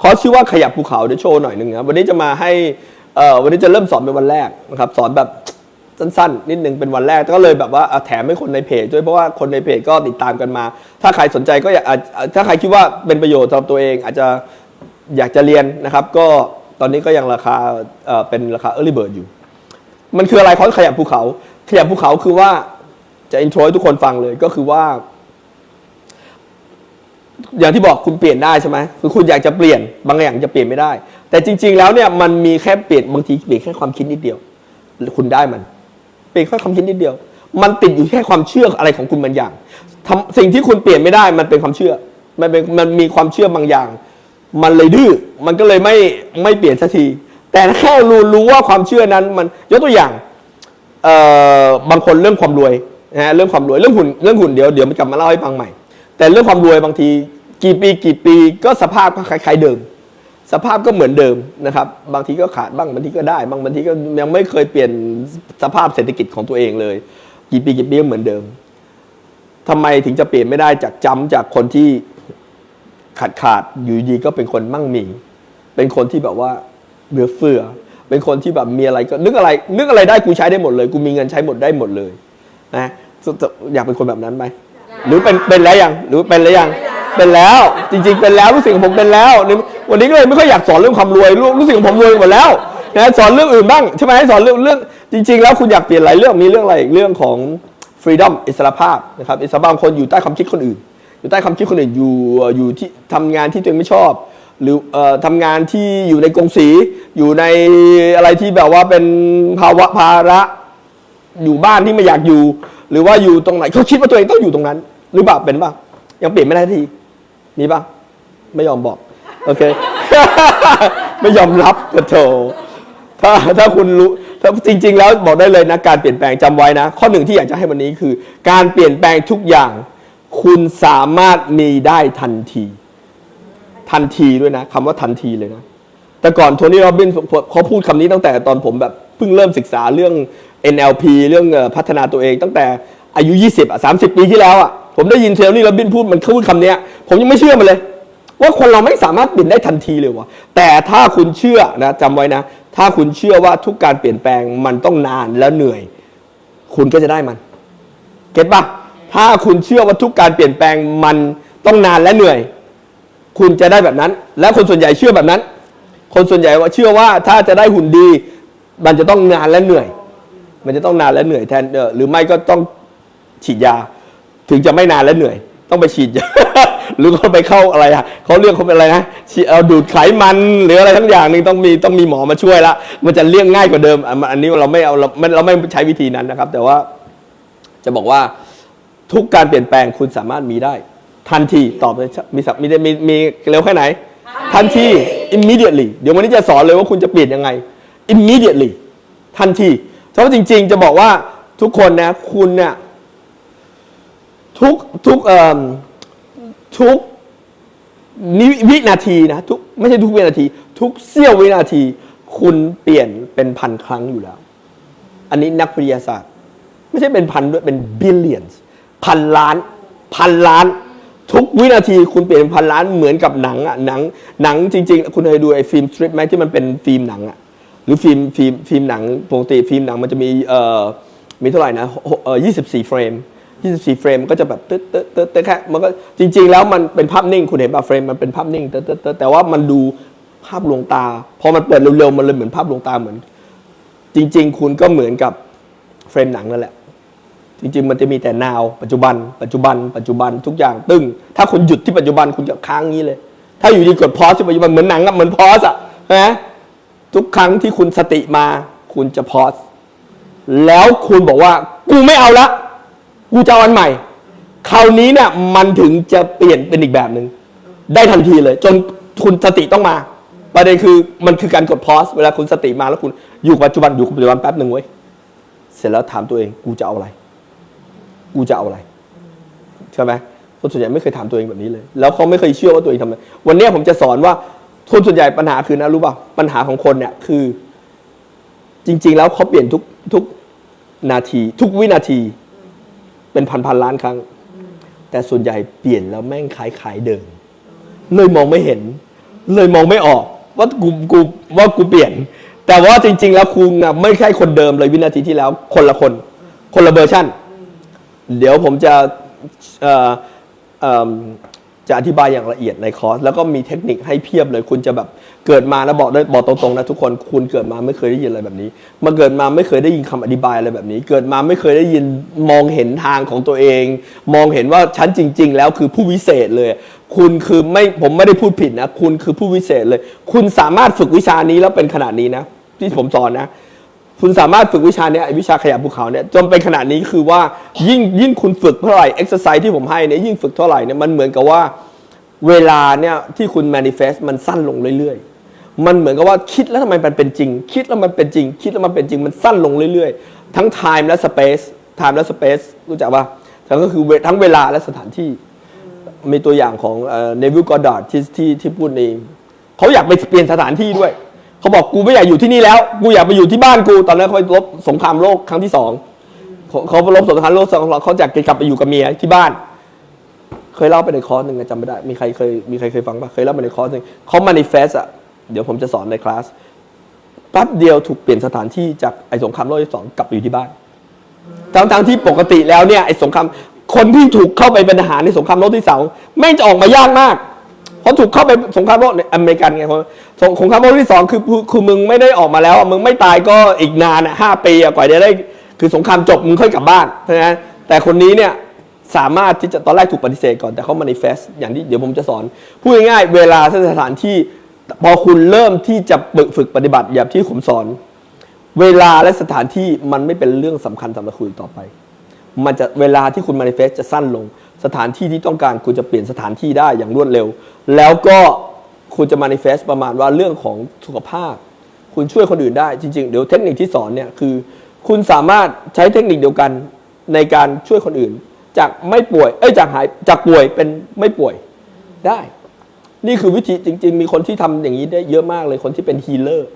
คอร์สชื่อว่าขยับภูเขาเดี๋ยวโชว์หน่อยหนึ่งนะวันนี้จะมาให้เอ่อวันนี้จะเริ่มสอนเป็นวันแรกนะครับสอนแบบสั้นๆ นิดนึงเป็นวันแรกก็เลยแบบว่าแถมให้คนในเพจด้วยเพราะว่าคนในเพจก็ติดตามกันมา ถ้าใครสนใจก็อยากอะอะถ้าใครคิดว่าเป็นประโยชน์สำหรับตัวเอง อาจจะอยากจะเรียนนะครับ ก็ตอนนี้ก็ยังราคาเอ่อเป็นราคา early bird อยู่ มันคืออะไรคอร์สขยับภูเขา ขยับภูเขาคือว่าจะอินโทรให้ทุกคนฟังเลยก็คือว่า อย่างที่บอกคุณเปลี่ยนได้ใช่ไหมคือคุณอยากจะเปลี่ยนบางอย่างจะเปลี่ยนไม่ได้ แต่จริง ๆ แล้วเนี่ยมันมีแค่เปลี่ยนบางทีเปลี่ยนแค่ความคิดนิดเดียว คุณได้มัน เปลี่ยนแค่ความคิดนิดเดียว มันติดอยู่แค่ความเชื่ออะไรของคุณบางอย่างทำสิ่งที่คุณเปลี่ยนไม่ได้มันเป็นความเชื่อ มันเป็นมันมีความเชื่อบางอย่าง มันเลยดื้อมันก็เลยไม่ไม่เปลี่ยนสักที แต่แค่รู้รู้ว่าความเชื่อนั้นมันยกตัวอย่างเอ่อบางคนเรื่องความรวยนะฮะเรื่องความรวยเรื่องหุ่นเรื่องหุ่นเดี๋ยวเดี๋ยวมันกลับมาเล่าให้ฟังใหม่ แต่เรื่องความรวยบางที กี่ปีกี่ปีก็สภาพก็คล้ายๆเดิม สภาพก็เหมือนเดิมนะครับ บางทีก็ขาดบ้างบางทีก็ได้ บางบางทีก็ยังไม่เคยเปลี่ยนสภาพเศรษฐกิจของตัวเองเลย กี่ปีกี่ปีก็เหมือนเดิมทำไมถึงจะเปลี่ยนไม่ได้จากจำจากคนที่ขาดขาดอยู่ดีก็เป็นคนมั่งมี เป็นคนที่แบบว่าเหลือเฟือ เป็นคนที่แบบมีอะไรก็นึกอะไรนึกอะไรได้กูใช้ได้หมดเลย กูมีเงินใช้หมดได้หมดเลยนะอยากเป็นคนแบบนั้นไหมหรือเป็นเป็นแล้วยังหรือเป็นแล้วยัง เป็นแล้ว จริง ๆ เป็นแล้วรู้สึกของผมเป็นแล้ว วันนี้ก็เลยไม่ค่อยอยากสอนเรื่องความรวยรู้สึกของผมรวยหมดแล้วนะสอนเรื่องอื่นบ้างใช่ไหมสอนเรื่องเรื่องจริง ๆ แล้วคุณอยากเปลี่ยนหลายเรื่องมีเรื่องอะไรอีกเรื่องของ freedom อิสรภาพนะครับอิสรภาพบางคนอยู่ใต้ความคิดคนอื่น อยู่ใต้ความคิดคนอื่นอยู่อยู่ที่ทำงานที่ตัวเองไม่ชอบ หรือเอ่อทำงานที่อยู่ในกรงสี อยู่ในอะไรที่แบบว่าเป็นภาวะภาระ อยู่บ้านที่ไม่อยากอยู่ หรือว่าอยู่ตรงไหนเขาคิดว่าตัวเองต้องอยู่ตรงนั้น หรือเปล่าเป็นป่ะยังเปลี่ยนไม่ได้ที มีปะไม่ยอมบอก โอเค ไม่ยอมรับกระโถถ้าถ้าคุณรู้ถ้าจริง ๆ แล้วบอกได้เลยนะ การเปลี่ยนแปลงจำไว้นะ ข้อหนึ่งที่อยากจะให้วันนี้คือ การเปลี่ยนแปลงทุกอย่าง คุณสามารถมีได้ทันที ทันทีด้วยนะคำว่าทันทีเลยนะ แต่ก่อนโทนี่โรบินเขาพูดคำนี้ตั้งแต่ตอนผมแบบเพิ่งเริ่มศึกษาเรื่อง NLP เรื่องพัฒนาตัวเองตั้งแต่อายุ 20 อะ 30 ปีที่แล้วอะ ผมได้ยินเทลนี่โรบินพูดมันเขาพูดคำนี้ ผมยังไม่เชื่อมันเลย ว่าคนเราไม่สามารถเปลี่ยนได้ทันทีเลยวะแต่ถ้าคุณเชื่อนะจำไว้นะ ถ้าคุณเชื่อว่าทุกการเปลี่ยนแปลงมันต้องนานและเหนื่อย คุณก็จะได้มัน เก็ตปะถ้าคุณเชื่อว่าทุกการเปลี่ยนแปลงมันต้องนานและเหนื่อย คุณจะได้แบบนั้น และคนส่วนใหญ่เชื่อแบบนั้น คนส่วนใหญ่ว่าเชื่อว่าถ้าจะได้หุ่นดี มันจะต้องนานและเหนื่อย มันจะต้องนานและเหนื่อยแทนเออหรือไม่ก็ต้องฉีดยา ถึงจะไม่นานและเหนื่อย ต้องไปฉีดยา หรือเขาไปเข้าอะไรอะเขาเรียกเขาเป็นอะไรนะฉีดเอาดูดไขมันหรืออะไรทั้งอย่างหนึ่งต้องมีต้องมีหมอมาช่วยละมันจะเลี่ยงง่ายกว่าเดิมอะอันนี้เราไม่เอาเราไม่เราไม่ใช้วิธีนั้นนะครับ แต่ว่าจะบอกว่าทุกการเปลี่ยนแปลงคุณสามารถมีได้ ทันทีตอบเลยมีสับมีได้มีมีเร็วแค่ไหน ทันที immediately เดี๋ยววันนี้จะสอนเลยว่าคุณจะเปลี่ยนยังไง immediately ทันทีเพราะว่าจริง ๆ จะบอกว่าทุกคนนะคุณเนี่ยทุกทุกเอ่อ ทุกนิวินาทีนะทุกไม่ใช่ทุกวินาที ทุกเสี้ยววินาที คุณเปลี่ยนเป็นพันครั้งอยู่แล้ว อันนี้นักวิทยาศาสตร์ ไม่ใช่เป็นพันด้วยเป็น billions พันล้าน พันล้าน ทุกวินาทีคุณเปลี่ยนเป็นพันล้านเหมือนกับหนังอะหนังหนังจริง ๆ คุณเคยดูไอ้ฟิล์มสตริปไหมที่มันเป็นฟิล์มหนังอะหรือฟิล์มฟิล์มฟิล์มหนังปกติฟิล์มหนังมันจะมีเอ่อมีเท่าไหร่นะเอ่อ24เฟรม 24 เฟรมก็จะแบบตึ๊ดตึ๊ดตึ๊ดตึ๊ดแค่มันก็จริง ๆ แล้วมันเป็นภาพนิ่งคุณเห็นป่ะเฟรมมันเป็นภาพนิ่งตึ๊ดตึ๊ดตึ๊ดแต่ว่ามันดูภาพลวงตา พอมันเปิดเร็วๆมันเลยเหมือนภาพลวงตาเหมือน จริง ๆ คุณก็เหมือนกับเฟรมหนังนั่นแหละ จริง ๆ มันจะมีแต่นาวปัจจุบัน ปัจจุบัน ปัจจุบันทุกอย่างตึ้ง ถ้าคุณหยุดที่ปัจจุบันคุณจะค้างงี้เลย ถ้าอยู่ดีกดพอสที่ปัจจุบันเหมือนหนังอะเหมือนพอสอะนะทุกครั้งที่คุณสติมา คุณจะพอสแล้วคุณบอกว่ากูไม่เอาละ กูจะเอาอันใหม่ คราวนี้เนี่ยมันถึงจะเปลี่ยนเป็นอีกแบบหนึ่งได้ทันทีเลย จนคุณสติต้องมา ประเด็นคือมันคือการกดพอสเวลาคุณสติมาแล้วคุณอยู่ปัจจุบันอยู่ปัจจุบันแป๊บหนึ่งเว้ยเสร็จแล้วถามตัวเองกูจะเอาอะไร กูจะเอาอะไรใช่ไหมคนส่วนใหญ่ไม่เคยถามตัวเองแบบนี้เลย แล้วเขาไม่เคยเชื่อว่าตัวเองทำอะไรวันนี้ผมจะสอนว่าคนส่วนใหญ่ปัญหาคือนะรู้ป่ะปัญหาของคนเนี่ยคือ จริง ๆ แล้วเขาเปลี่ยนทุกทุกนาที ทุกวินาที เป็นพันพันล้านครั้ง แต่ส่วนใหญ่เปลี่ยนแล้วแม่งคล้ายๆเดิม เลยมองไม่เห็น เลยมองไม่ออก ว่ากูกูว่ากูเปลี่ยน แต่ว่าจริง ๆ แล้วคุณน่ะไม่ใช่คนเดิมเลยวินาทีที่แล้ว คนละคน คนละเวอร์ชันเดี๋ยวผมจะเอ่อเอิ่ม จะอธิบายอย่างละเอียดในคอร์ส แล้วก็มีเทคนิคให้เพียบเลย คุณจะแบบเกิดมาแล้วบอกได้บอกตรงๆนะทุกคนคุณเกิดมาไม่เคยได้ยินอะไรแบบนี้ มาเกิดมาไม่เคยได้ยินคำอธิบายอะไรแบบนี้ เกิดมาไม่เคยได้ยินมองเห็นทางของตัวเอง มองเห็นว่าฉันจริง ๆ แล้วคือผู้วิเศษเลย คุณคือไม่ผมไม่ได้พูดผิดนะ คุณคือผู้วิเศษเลย คุณสามารถฝึกวิชานี้แล้วเป็นขนาดนี้นะ ที่ผมสอนนะ คุณสามารถฝึกวิชาเนี้ยวิชาขยับภูเขาเนี่ยจนเป็นขนาดนี้คือว่ายิ่งยิ่งคุณฝึกเท่าไหร่เอ็กซ์ไซส์ที่ผมให้เนี่ยยิ่งฝึกเท่าไหร่เนี่ยมันเหมือนกับว่าเวลาเนี่ยที่คุณ manifest มันสั้นลงเรื่อยๆ มันเหมือนกับว่าคิดแล้วทำไมมันเป็นจริง คิดแล้วมันเป็นจริง คิดแล้วมันเป็นจริงมันสั้นลงเรื่อยๆ ทั้ง time และ space time และ space รู้จักป่ะแล้วก็คือทั้งเวลาและสถานที่ มีตัวอย่างของเนวิลกอดาร์ดที่ที่ที่พูดเองเขาอยากไปเปลี่ยนสถานที่ด้วย เขาบอกกูไม่อยากอยู่ที่นี่แล้ว กูอยากไปอยู่ที่บ้านกู ตอนนั้นเขาไปรบสงครามโลกครั้งที่สองเขาเขาไปรบสงครามโลกสองเขาอยากกลับไปอยู่กับเมียที่บ้าน เคยเล่าไปในคอร์สหนึ่งอะจำไม่ได้ มีใครเคยมีใครเคยฟังปะเคยเล่าไปในคอร์สหนึ่งเขา manifest อะเดี๋ยวผมจะสอนในคลาสแป๊บเดียวถูกเปลี่ยนสถานที่จากไอ้สงครามโลกที่สองกลับไปอยู่ที่บ้านทั้งทั้งที่ปกติแล้วเนี่ยไอ้สงครามคนที่ถูกเข้าไปเป็นทหารในสงครามโลกที่สองแม่งจะออกมายากมาก เพราะถูกเข้าไปสงครามโลกอเมริกันไงคนสงครามโลกที่สองคือคือมึงไม่ได้ออกมาแล้วมึงไม่ตายก็อีกนานอะห้าปีอะกว่าจะได้คือสงครามจบมึงค่อยกลับบ้านเพราะแต่คนนี้เนี่ยสามารถที่จะตอนแรกถูกปฏิเสธก่อนแต่เขา manifest อย่างที่เดี๋ยวผมจะสอน พูดง่ายๆเวลาสถานที่พอคุณเริ่มที่จะฝึกปฏิบัติอย่างที่ผมสอน เวลาและสถานที่มันไม่เป็นเรื่องสำคัญสำหรับคุณต่อไป มันจะเวลาที่คุณ manifest จะสั้นลง สถานที่ที่ต้องการคุณจะเปลี่ยนสถานที่ได้อย่างรวดเร็ว แล้วก็คุณจะ manifest ประมาณว่าเรื่องของสุขภาพ คุณช่วยคนอื่นได้จริง ๆ เดี๋ยวเทคนิคที่สอนเนี่ยคือ คุณสามารถใช้เทคนิคเดียวกันในการช่วยคนอื่น จากไม่ป่วย เอ้ยจากหายจากป่วยเป็นไม่ป่วยได้ นี่คือวิธีจริง ๆ มีคนที่ทำอย่างนี้ได้เยอะมากเลยคนที่เป็นฮีเลอร์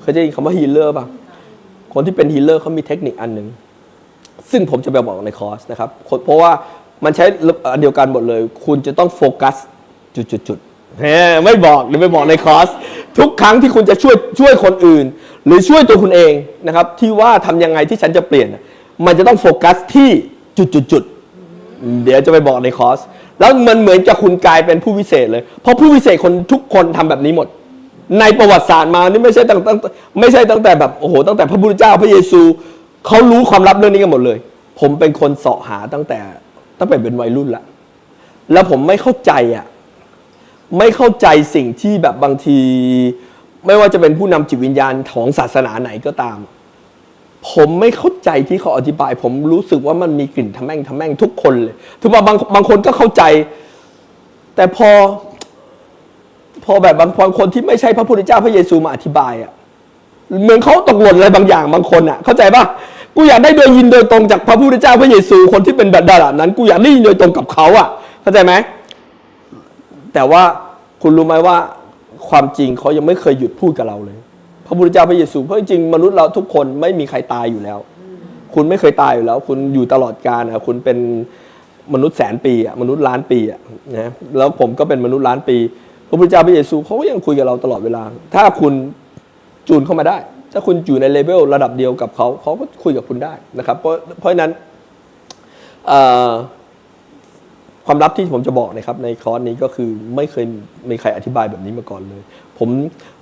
เคยได้ยินคำว่าฮีเลอร์ป่ะคนที่เป็นฮีเลอร์เขามีเทคนิคอันหนึ่ง ซึ่งผมจะไปบอกในคอร์สนะครับ เพราะว่ามันใช้อันเดียวกันหมดเลย คุณจะต้องโฟกัสจุดๆๆแหมไม่บอกหรือไม่บอกในคอร์สทุกครั้งที่คุณจะช่วยช่วยคนอื่น หรือช่วยตัวคุณเองนะครับ ที่ว่าทำยังไงที่ฉันจะเปลี่ยน มันจะต้องโฟกัสที่จุดๆๆเดี๋ยวจะไปบอกในคอร์สแล้วมันเหมือนกับคุณกลายเป็นผู้วิเศษเลย เพราะผู้วิเศษคนทุกคนทำแบบนี้หมดในประวัติศาสตร์มานี่ไม่ใช่ตั้งตั้งไม่ใช่ตั้งแต่แบบโอ้โหตั้งแต่พระพุทธเจ้าพระเยซู เขารู้ความลับเรื่องนี้กันหมดเลย ผมเป็นคนเสาะหาตั้งแต่ ตั้งแต่เป็นวัยรุ่นละ แล้วผมไม่เข้าใจอะ ไม่เข้าใจสิ่งที่แบบบางที ไม่ว่าจะเป็นผู้นำจิตวิญญาณของศาสนาไหนก็ตาม ผมไม่เข้าใจที่เขาอธิบาย ผมรู้สึกว่ามันมีกลิ่นทะแม่งทะแม่งทุกคนเลยถือว่าบางบางคนก็เข้าใจ แต่พอ พอแบบบางบางคนที่ไม่ใช่พระพุทธเจ้าพระเยซูมาอธิบายอะ เหมือนเขาตกหล่นอะไรบางอย่างบางคนอะ เข้าใจปะกูอยากได้โดยยินโดยตรงจากพระพุทธเจ้าพระเยซูคนที่เป็นแบบดารานั้น กูอยากได้ยินโดยตรงกับเขาอะ เข้าใจไหมแต่ว่าคุณรู้ไหมว่าความจริงเขายังไม่เคยหยุดพูดกับเราเลย พระพุทธเจ้าพระเยซูเพราะจริงมนุษย์เราทุกคนไม่มีใครตายอยู่แล้ว คุณไม่เคยตายอยู่แล้ว คุณอยู่ตลอดกาลอะคุณเป็นมนุษย์แสนปีอะมนุษย์ล้านปีอะนะแล้วผมก็เป็นมนุษย์ล้านปี พระพุทธเจ้าพระเยซูเขาก็ยังคุยกับเราตลอดเวลา ถ้าคุณ จูนเข้ามาได้ ถ้าคุณอยู่ในเลเวลระดับเดียวกับเขาเขาก็คุยกับคุณได้นะครับ เพราะเพราะนั้นความลับที่ผมจะบอกนะครับ ในคอร์สนี้ก็คือไม่เคยมีใครอธิบายแบบนี้มาก่อนเลย ผม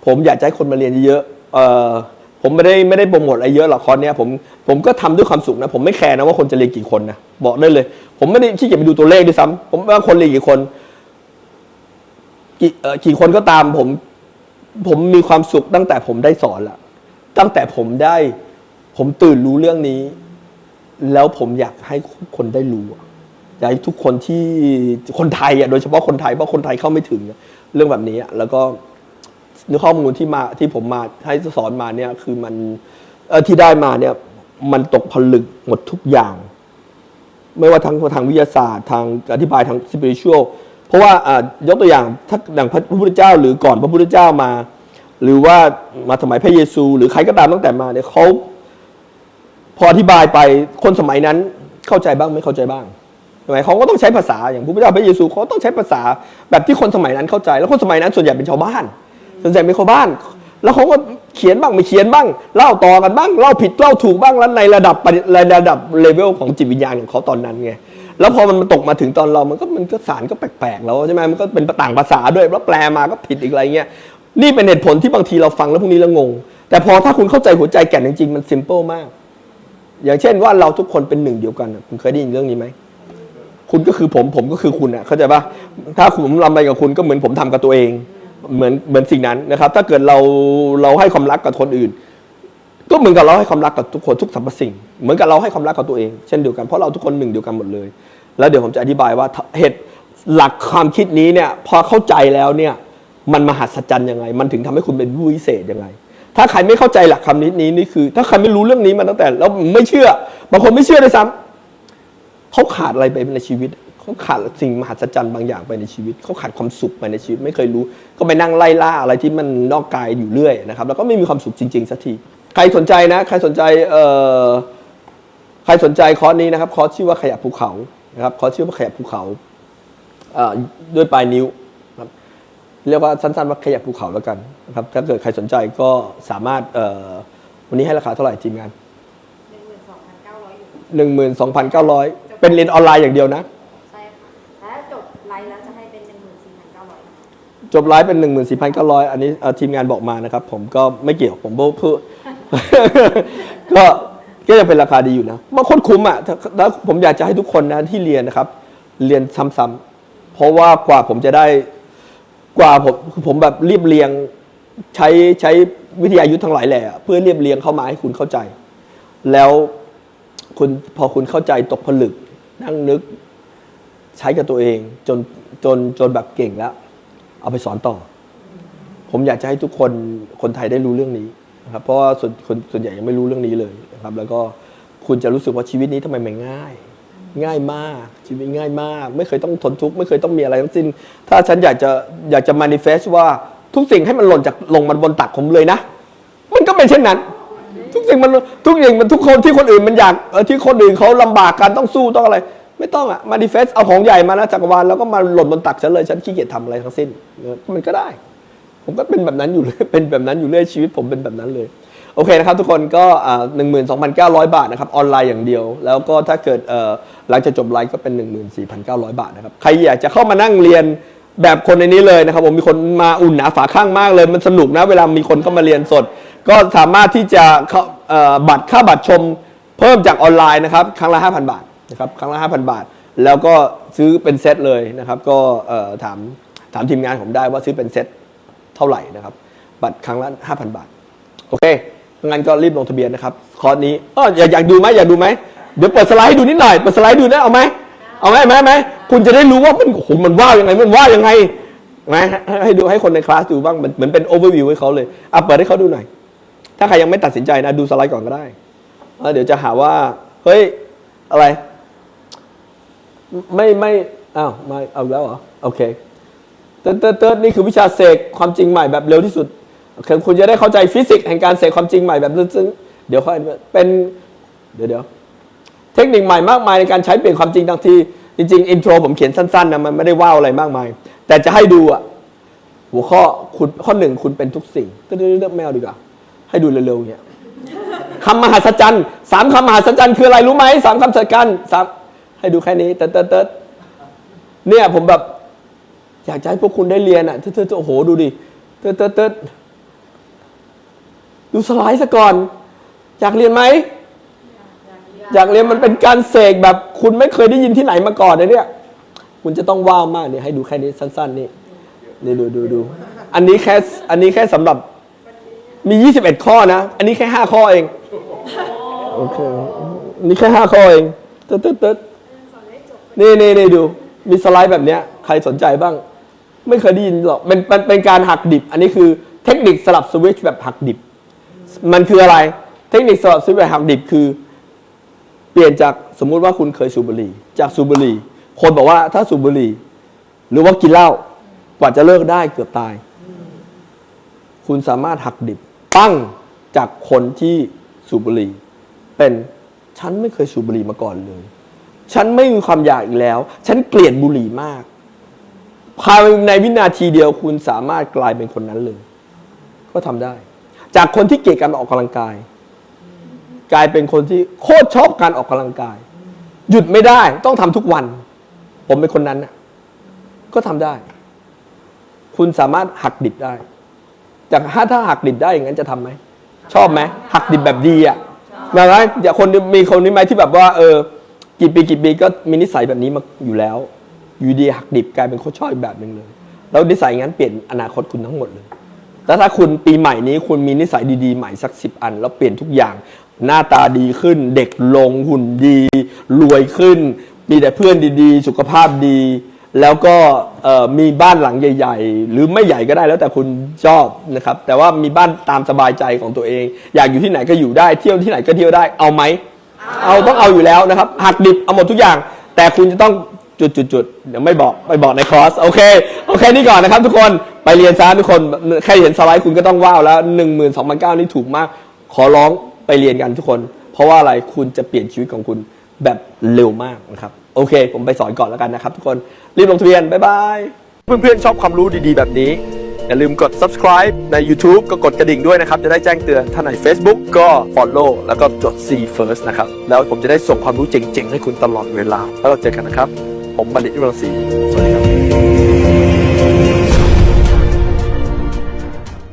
ผมอยากให้คนมาเรียนเยอะๆผมไม่ได้ไม่ได้โปรโมทอะไรเยอะหรอกคอร์สเนี้ยผมผมก็ทำด้วยความสุขนะ ผมไม่แคร์นะว่าคนจะเรียนกี่คนนะบอกได้เลย ผมไม่ได้ขี้เกียจไปดูตัวเลขด้วยซ้ำผมว่าคนเรียนกี่คนกี่กี่คนก็ตามผม ผมมีความสุขตั้งแต่ผมได้สอนละตั้งแต่ผมได้ ผมตื่นรู้เรื่องนี้ แล้วผมอยากให้คนได้รู้อยากให้ทุกคนที่คนไทยอะโดยเฉพาะคนไทยเพราะคนไทยเข้าไม่ถึงเรื่องแบบนี้อะแล้วก็ข้อมูลที่มาที่ผมมาให้สอนมาเนี่ย คือมันที่ได้มาเนี่ย มันตกผลึกหมดทุกอย่าง ไม่ว่าทางทางวิทยาศาสตร์ ทางอธิบายทางสปิริชวล เพราะว่าอ่ายกตัวอย่างถ้าอย่างพระพุทธเจ้า หรือก่อนพระพุทธเจ้ามา หรือว่ามาสมัยพระเยซู หรือใครก็ตามตั้งแต่มาเนี่ยเขาพออธิบายไปคนสมัยนั้นเข้าใจบ้างไม่เข้าใจบ้างใช่ไหมเขาก็ต้องใช้ภาษาอย่างพระพุทธเจ้าพระเยซูเขาต้องใช้ภาษาแบบที่คนสมัยนั้นเข้าใจ แล้วคนสมัยนั้นส่วนใหญ่เป็นชาวบ้าน ส่วนใหญ่เป็นชาวบ้าน แล้วเขาก็เขียนบ้างไม่เขียนบ้างเล่าต่อกันบ้างเล่าผิดเล่าถูกบ้างแล้วในระดับระดับเลเวลของจิตวิญญาณของเขาตอนนั้นไง แล้วพอมันมาตกมาถึงตอนเรามันก็มันก็สารก็แปลกๆแล้วใช่ไหมมันก็เป็นต่างภาษาด้วยแล้วแปลมาก็ผิดอีกอะไรเงี้ยนี่เป็นเหตุผลที่บางทีเราฟังแล้วพวกนี้เรางง แต่พอถ้าคุณเข้าใจหัวใจแก่นจริงๆมันซิมเปิลมาก อย่างเช่นว่าเราทุกคนเป็นหนึ่งเดียวกันคุณเคยได้ยินเรื่องนี้ไหมคุณก็คือผมผมก็คือคุณอะเข้าใจปะถ้าผมรำไปกับคุณก็เหมือนผมทำกับตัวเอง เหมือนเหมือนสิ่งนั้นนะครับ ถ้าเกิดเราเราให้ความรักกับคนอื่น ก็เหมือนกับเราให้ความรักกับทุกคนทุกสรรพสิ่ง เหมือนกับเราให้ความรักกับตัวเอง เช่นเดียวกันเพราะเราทุกคนหนึ่งเดียวกันหมดเลย แล้วเดี๋ยวผมจะอธิบายว่าเหตุหลักความคิดนี้เนี่ยพอเข้าใจแล้วเนี่ยมันมหัศจรรย์ยังไง มันถึงทำให้คุณเป็นผู้วิเศษยังไง ถ้าใครไม่เข้าใจหลักคำนี้นี้นี่คือ ถ้าใครไม่รู้เรื่องนี้มาตั้งแต่แล้วไม่เชื่อบางคนไม่เชื่อด้วยซ้ำเขาขาดอะไรไปในชีวิตเขาขาดสิ่งมหัศจรรย์บางอย่างไปในชีวิตเขาขาดความสุขไปในชีวิต ไม่เคยรู้ ก็ไปนั่งไล่ล่าอะไรที่มันนอกกายอยู่เรื่อยนะครับแล้วก็ไม่มีความสุขจริงๆสักที ใครสนใจนะ ใครสนใจเอ่อใครสนใจคอร์สนี้นะครับคอร์สชื่อว่าขยับภูเขานะครับคอร์สชื่อว่าขยับภูเขาเอ่อด้วยปลายนิ้วครับเรียกว่าสั้นๆว่าขยับภูเขาแล้วกันนะครับถ้าเกิดใครสนใจก็สามารถเอ่อวันนี้ให้ราคาเท่าไหร่ทีมงานหนึ่งหมื่นสองพันเก้าร้อยอยู่หนึ่งหมื่นสองพันเก้าร้อยเป็นเรียนออนไลน์อย่างเดียวนะใช่ค่ะและจบไลน์แล้วจะให้เป็นหนึ่งหมื่นสี่พันเก้าร้อยจบไลฟ์เป็นหนึ่งหมื่นสี่พันเก้าร้อยอันนี้เอ่อทีมงานบอกมานะครับ ผมก็ไม่เกี่ยวผมพูด ก็ก็ยังเป็นราคาดีอยู่นะมันโคตรคุ้มอะแล้วผมอยากจะให้ทุกคนนะที่เรียนนะครับ เรียนซ้ำๆเพราะว่ากว่าผมจะได้กว่าผมคือผมแบบเรียบเรียงใช้ใช้วิทยายุทธ์ทั้งหลายแหละเพื่อเรียบเรียงเข้ามาให้คุณเข้าใจ แล้วคุณพอคุณเข้าใจตกผลึก นั่งนึกใช้กับตัวเองจนจนจนแบบเก่งแล้ว เอาไปสอนต่อ ผมอยากจะให้ทุกคนคนไทยได้รู้เรื่องนี้ นะครับเพราะว่าส่วนคนส่วนใหญ่ยังไม่รู้เรื่องนี้เลยนะครับ แล้วก็คุณจะรู้สึกว่าชีวิตนี้ทำไมมันง่าย ง่ายมาก ชีวิตง่ายมาก ไม่เคยต้องทนทุกข์ไม่เคยต้องมีอะไรทั้งสิ้น ถ้าฉันอยากจะอยากจะ manifest ว่าทุกสิ่งให้มันหล่นจากลงมันบนตักผมเลยนะ มันก็เป็นเช่นนั้น ทุกสิ่งมันทุกอย่างมันทุกคนที่คนอื่นมันอยากเออที่คนอื่นเขาลำบากกันต้องสู้ต้องอะไร ไม่ต้องอะมาดิเฟสเอาของใหญ่มานะจักรวาลแล้วก็มาหล่นบนตักฉันเลยฉันขี้เกียจทำอะไรทั้งสิ้นมันก็ได้ ผมก็เป็นแบบนั้นอยู่เลยเป็นแบบนั้นอยู่เรื่อยชีวิตผมเป็นแบบนั้นเลยโอเคนะครับทุกคนก็หนึ่งหมื่นสองพันเก้าร้อยบาทนะครับออนไลน์อย่างเดียว แล้วก็ถ้าเกิดหลังจากจบไลฟ์ก็เป็นหนึ่งหมื่นสี่พันเก้าร้อยบาทนะครับใครอยากจะเข้ามานั่งเรียนแบบคนในนี้เลยนะครับผมมีคนมาอุ่นหนาฝาข้างมากเลย มันสนุกนะเวลามีคนเข้ามาเรียนสด ก็สามารถที่จะบัตรค่าบัตรชมเพิ่มจากออนไลน์นะครับครั้งละ5,000บาทนะครับครั้งละ5,000บาท แล้วก็ซื้อเป็นเซตเลยนะครับก็ถามถามทีมงานผมได้ว่าซื้อเป็นเซต ท่าไหร่นะครับ บัตรครั้งละ5,000 บาท โอเคงั้นก็รีบลงทะเบียนนะครับ คอร์สนี้เอออยากอยากดูไหมอยากดูไหมเดี๋ยวเปิดสไลด์ให้ดูนิดหน่อยเปิดสไลด์ดูนะเอาไหมเอาไหมไหมไหมคุณจะได้รู้ว่ามันโอ้โหมันว่ายังไงมันว่ายังไงไหมให้ดูให้คนในคลาสดูบ้างเหมือนเหมือนเป็นโอเวอร์วิวให้เขาเลยอะเปิดให้เขาดูหน่อย ถ้าใครยังไม่ตัดสินใจนะดูสไลด์ก่อนก็ได้แล้วเดี๋ยวจะหาว่า เฮ้ย อะไร ไม่ไม่อ้าวไม่เอาแล้วเหรอ โอเค เติร์ดเติร์ดเติร์ดนี่คือวิชาเสกความจริงใหม่แบบเร็วที่สุดคือคุณจะได้เข้าใจฟิสิกส์แห่งการเสกความจริงใหม่แบบซึ้งเดี๋ยวค่อยเป็นเดี๋ยวเดี๋ยวเทคนิคใหม่มากมายในการใช้เปลี่ยนความจริงทันทีจริงๆอินโทรผมเขียนสั้นๆนะมันไม่ได้ว้าวอะไรมากมาย แต่จะให้ดูอะหัวข้อคุณข้อหนึ่งคุณเป็นทุกสิ่งเลือกไม่เอาดีกว่า ให้ดูเร็วๆเนี่ยคำมหัศจรรย์สามคำมหัศจรรย์คืออะไรรู้ไหมสามคำสัจกันสามให้ดูแค่นี้เติร์ดเติร์ดเนี่ยผมแบบ อยากจะให้พวกคุณได้เรียนอะเธอเธอโอ้โหดูดิเธอเธอเธอดูสไลด์ซะก่อน อยากเรียนไหมอยากเรียนมันเป็นการเสกแบบ คุณไม่เคยได้ยินที่ไหนมาก่อนเลยเนี่ย คุณจะต้องว้าวมากเนี่ยให้ดูแค่นี้สั้น ๆ นี่นี่ดูดูดูอันนี้แค่อันนี้แค่สำหรับมี 21 ข้อนะ อันนี้แค่ 5 ข้อเอง โอเค อันนี่แค่ 5 ข้อเองเติร์ดเติร์ดเติร์ดนี่นี่นี่ดู มีสไลด์แบบเนี้ยใค รสนใจบ้าง ไม่เคยได้ยินหรอกเป็นเป็นเป็นการหักดิบ อันนี้คือเทคนิคสลับสวิตช์แบบหักดิบ มันคืออะไร เทคนิคสลับสวิตช์แบบหักดิบคือ เปลี่ยนจากสมมุติว่าคุณเคยสูบบุหรี่ จากสูบบุหรี่ คนบอกว่าถ้าสูบบุหรี่ หรือว่ากินเหล้ากว่าจะเลิกได้เกือบตาย คุณสามารถหักดิบ ปั้งจากคนที่สูบบุหรี่ เป็นฉันไม่เคยสูบบุหรี่มาก่อนเลย ฉันไม่มีความอยากอีกแล้ว ฉันเกลียดบุหรี่มาก ภายในวินาทีเดียวคุณสามารถกลายเป็นคนนั้นเลย ก็ทำได้ จากคนที่เกลียดการออกกำลังกาย กลายเป็นคนที่โคตรชอบการออกกำลังกาย หยุดไม่ได้ต้องทำทุกวัน ผมเป็นคนนั้นน่ะก็ทำได้ คุณสามารถหักดิบได้ จากถ้าถ้าหักดิบได้อย่างนั้นจะทำไหมชอบไหมหักดิบแบบดีอะแบบว่าอย่าคนมีคนนี้ไหมที่แบบว่าเออกี่ปีกี่ปีก็มีนิสัยแบบนี้มาอยู่แล้ว อยู่ดีหักดิบกลายเป็นคนชอบอีกแบบหนึ่งเลย แล้วนิสัยงั้นเปลี่ยนอนาคตคุณทั้งหมดเลยแต่ถ้าคุณปีใหม่นี้คุณมีนิสัยดีๆใหม่สักสิบอัน แล้วเปลี่ยนทุกอย่าง หน้าตาดีขึ้น เด็กลงหุ่นดี รวยขึ้น มีแต่เพื่อนดีๆ สุขภาพดี แล้วก็มีบ้านหลังใหญ่ ๆ หรือไม่ใหญ่ก็ได้แล้วแต่คุณชอบนะครับ แต่ว่ามีบ้านตามสบายใจของตัวเอง อยากอยู่ที่ไหนก็อยู่ได้เที่ยวที่ไหนก็เที่ยวได้เอาไหมเอาต้องเอาอยู่แล้วนะครับหักดิบเอาหมดทุกอย่าง แต่คุณจะต้อง จุดจุดจุดเดี๋ยวไม่บอกไม่บอกในคอร์สโอเคโอเคนี่ก่อนนะครับทุกคนไปเรียนซะทุกคนแค่เห็นสไลด์คุณก็ต้องว้าวแล้วหนึ่งหมื่นสองพันเก้านี่ถูกมาก ขอร้องไปเรียนกันทุกคน เพราะว่าอะไรคุณจะเปลี่ยนชีวิตของคุณแบบเร็วมากนะครับโอเค ผมไปสอนก่อนแล้วกันนะครับทุกคนรีบลงทะเบียนบ๊ายบายเพื่อนๆชอบความรู้ดีๆ แบบนี้อย่าลืมกด subscribe ใน YouTube ก็กดกระดิ่งด้วยนะครับ จะได้แจ้งเตือนถ้าใน Facebook ก็ follow แล้วก็จด see first นะครับ แล้วผมจะได้ส่งความรู้เจ๋งๆ ให้คุณตลอดเวลา แล้วเราเจอกันนะครับ ผมบัณฑิตยุรังศรีสวัสดีครับ